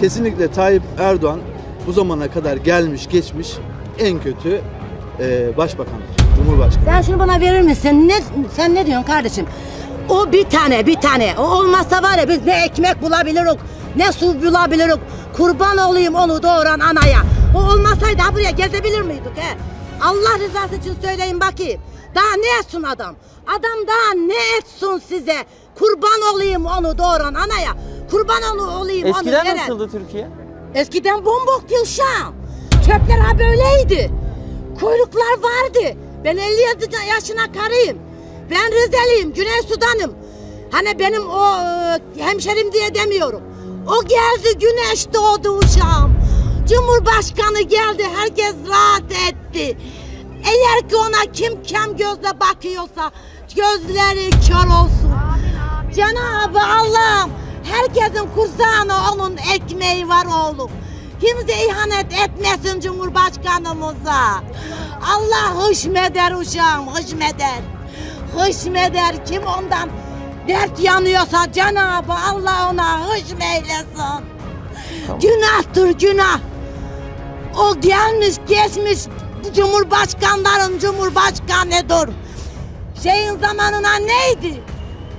Kesinlikle Tayyip Erdoğan bu zamana kadar gelmiş geçmiş en kötü e, başbakandır. Cumhurbaşkanı. Sen şunu bana verir misin? Ne, sen ne diyorsun kardeşim? O bir tane bir tane. O olmazsa var ya biz ne ekmek bulabiliriz, ne su bulabiliriz. Kurban olayım onu doğuran anaya. O olmasaydı ha buraya gezebilir miydik he? Allah rızası için söyleyin bakayım. Daha ne etsin adam? Adam daha ne etsin size? Kurban olayım onu doğuran anaya. Kurban onu olayım Eskiden onu veren. nasıldı Türkiye? Eskiden bomboktu uşağım. Çöpler ha böyleydi. Kuyruklar vardı. Ben 57 yaşına karıyım. Ben Rizeliyim, Güney Sudan'ım. Hani benim o e, hemşerim diye demiyorum. O geldi, güneş doğdu uşağım. Cumhurbaşkanı geldi, herkes rahat etti. Eğer ki ona kim kem gözle bakıyorsa gözleri kör olsun. Cenab-ı Allah'ım herkesin kursağına onun ekmeği var oğlum. Kimse ihanet etmesin Cumhurbaşkanımıza. Allah hışmeder uşağım, hışmeder. Hışmeder kim ondan dert yanıyorsa Cenab-ı Allah ona hışmeylesin. Günahtır günah. O gelmiş geçmiş Cumhurbaşkanların Cumhurbaşkanıdır. Şeyin zamanına neydi?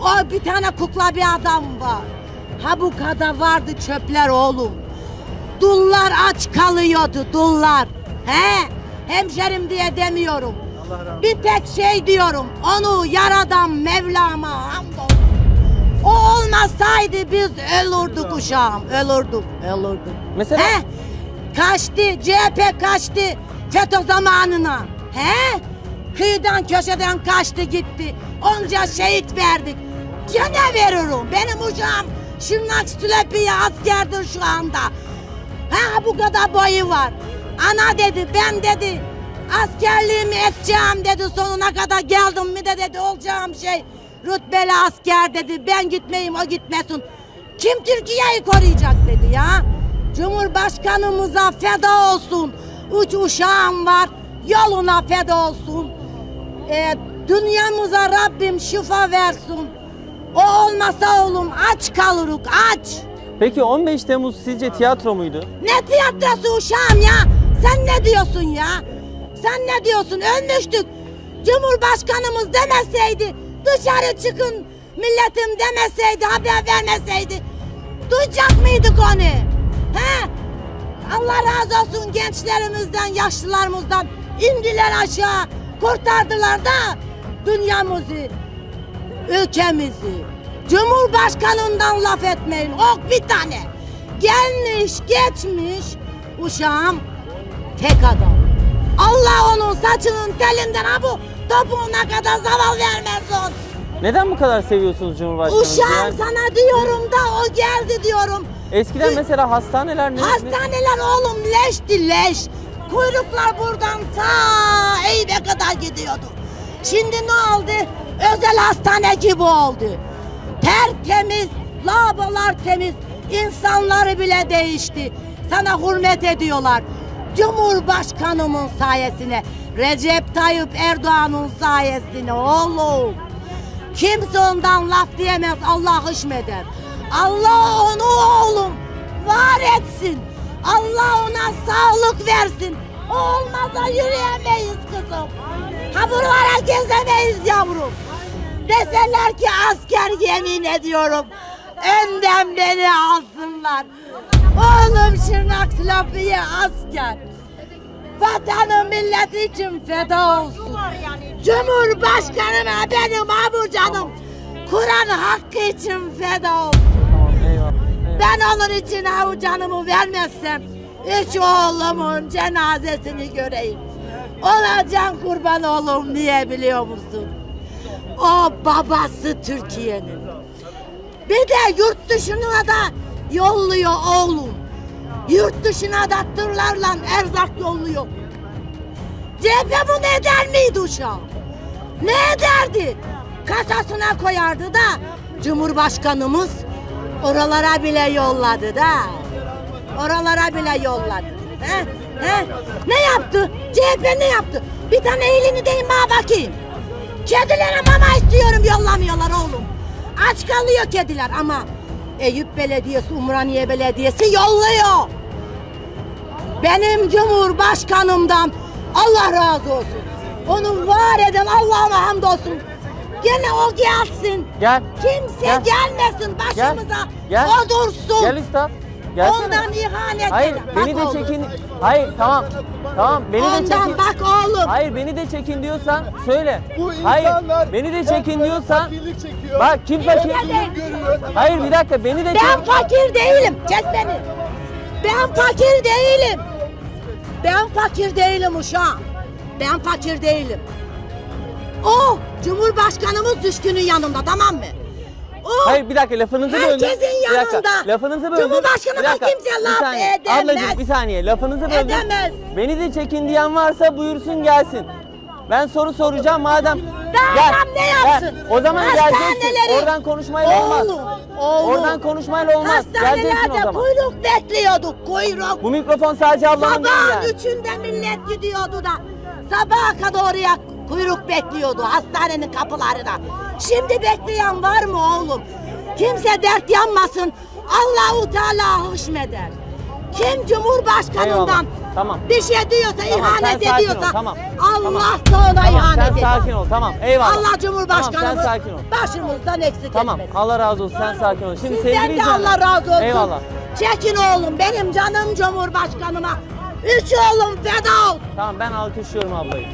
O bir tane kukla bir adam var. Ha bu kadar vardı çöpler oğlum. Dullar aç kalıyordu dullar. He? Hemşerim diye demiyorum. Bir tek şey diyorum. Onu yaradan Mevlam'a hamdolsun. O olmasaydı biz ölürdük uşağım. Ölürdük. Ölürdük. Mesela- He? Kaçtı. CHP kaçtı. FETÖ zamanına. He? Kıyıdan köşeden kaçtı gitti. Onca şehit verdik. Gene veririm. Benim uşağım Şırnak Sülepiye askerdir şu anda. Ha bu kadar boyu var. Ana dedi ben dedi askerliğimi edeceğim dedi sonuna kadar geldim mi de dedi olacağım şey rütbeli asker dedi ben gitmeyeyim o gitmesin. Kim Türkiye'yi koruyacak dedi ya. Cumhurbaşkanımıza feda olsun. Uç uşağım var yoluna feda olsun. Ee, dünyamıza Rabbim şifa versin. O olmasa oğlum aç kalırık aç. Peki 15 Temmuz sizce tiyatro muydu? Ne tiyatrosu uşağım ya? Sen ne diyorsun ya? Sen ne diyorsun? Ölmüştük. Cumhurbaşkanımız demeseydi, dışarı çıkın milletim demeseydi, haber vermeseydi. Duyacak mıydık onu? He? Allah razı olsun gençlerimizden, yaşlılarımızdan indiler aşağı, kurtardılar da dünyamızı, ülkemizi. Cumhurbaşkanından laf etmeyin. Ok bir tane. Gelmiş geçmiş uşağım tek adam. Allah onun saçının telinden ha bu topuğuna kadar zaval vermesin. Neden bu kadar seviyorsunuz Cumhurbaşkanımızı? Uşağım Yani sana diyorum da o geldi diyorum. eskiden mesela hastaneler ne? Hastaneler oğlum leşti leş. Kuyruklar buradan ta Eyüp'e kadar gidiyordu. Şimdi ne oldu? Özel hastane gibi oldu. Tertemiz, lavabolar temiz, insanları bile değişti. Sana hürmet ediyorlar. Cumhurbaşkanımın sayesine, Recep Tayyip Erdoğan'ın sayesine oğlum. Kimse ondan laf diyemez Allah hışmeder. Allah onu oğlum var etsin. Allah ona sağlık versin. O olmazsa yürüyemeyiz kızım. Ha buralara gezemeyiz yavrum. Deseler ki asker yemin ediyorum. Önden beni alsınlar. Oğlum Şırnak Silapiye asker. Vatanı milleti için feda olsun. Cumhurbaşkanıma benim abu canım. Kur'an hakkı için feda olsun. Ben onun için avu canımı vermezsem üç oğlumun cenazesini göreyim. Ona can kurban oğlum niye biliyor musun? O babası Türkiye'nin. Bir de yurt dışına da yolluyor oğlum. Yurt dışına da tırlarla erzak yolluyor. CHP bunu eder miydi uşağım? Ne ederdi? Kasasına koyardı da Cumhurbaşkanımız oralara bile yolladı da. Oralara bile yolladı. He? He? Ne yaptı? CHP ne yaptı? Bir tane elini deyin bana bakayım. Kedilere mama istiyorum yollamıyorlar oğlum. Aç kalıyor kediler ama Eyüp Belediyesi, Umraniye Belediyesi yolluyor. Benim Cumhurbaşkanımdan Allah razı olsun. Onu var eden Allah'ıma hamdolsun. Gene o gelsin. Gel. Kimse Gel. gelmesin başımıza. Gel. O dursun. Gel üstad. Gelsene. Ondan ihanet Hayır eder. beni Bak de oğlum. çekin. Hayır tamam. Tamam beni de Ondan çekin. bak oğlum. Hayır beni de çekin diyorsan söyle. Bu Hayır insanlar beni de çekin diyorsan fakirlik çekiyor. bak kim fakir? görüyor. Hayır bir dakika beni de Ben çek. fakir değilim. Çek beni. Ben fakir değilim. Ben fakir değilim uşağım. Ben fakir değilim. O Cumhurbaşkanımız düşkünün yanında tamam mı? O Hayır bir dakika lafınızı böldüm. Herkesin Bir dakika, yanında. Lafınızı böldüm. Cumhurbaşkanına Bir dakika, kimse bir laf saniye. edemez. Ablacığım bir saniye lafınızı böldüm. Edemez. Beni de çekin diyen varsa buyursun gelsin. Ben soru soracağım madem. Daha adam ne yapsın? O zaman geleceksin. Hastaneleri- Oradan konuşmayla olmaz. Oğlum, oğlum. Oradan konuşmayla olmaz. Geleceksin o Hastanelerde zaman. kuyruk bekliyorduk kuyruk. Bu mikrofon sadece ablanın değil Sabahın yani. üçünde millet gidiyordu da sabaha kadar oraya kuyruk bekliyordu hastanenin kapılarına. Şimdi bekleyen var mı oğlum? Kimse dert yanmasın. Allahu Teala hışmeder. Kim Cumhurbaşkanından Eyvallah, tamam. bir şey diyorsa, Tamam, ihanet sen sakin ol, ediyorsa tamam. Allah Tamam. da ona Tamam ihanet sen eder. sakin ol tamam eyvallah. Allah Cumhurbaşkanımız Tamam sen sakin ol. başımızdan eksik Tamam etmesin. Allah razı olsun sen sakin ol. Şimdi Sizden de Allah izleyenler- razı olsun. Eyvallah. Çekin oğlum benim canım Cumhurbaşkanıma. Üç oğlum feda olsun. Tamam ben alkışlıyorum ablayı.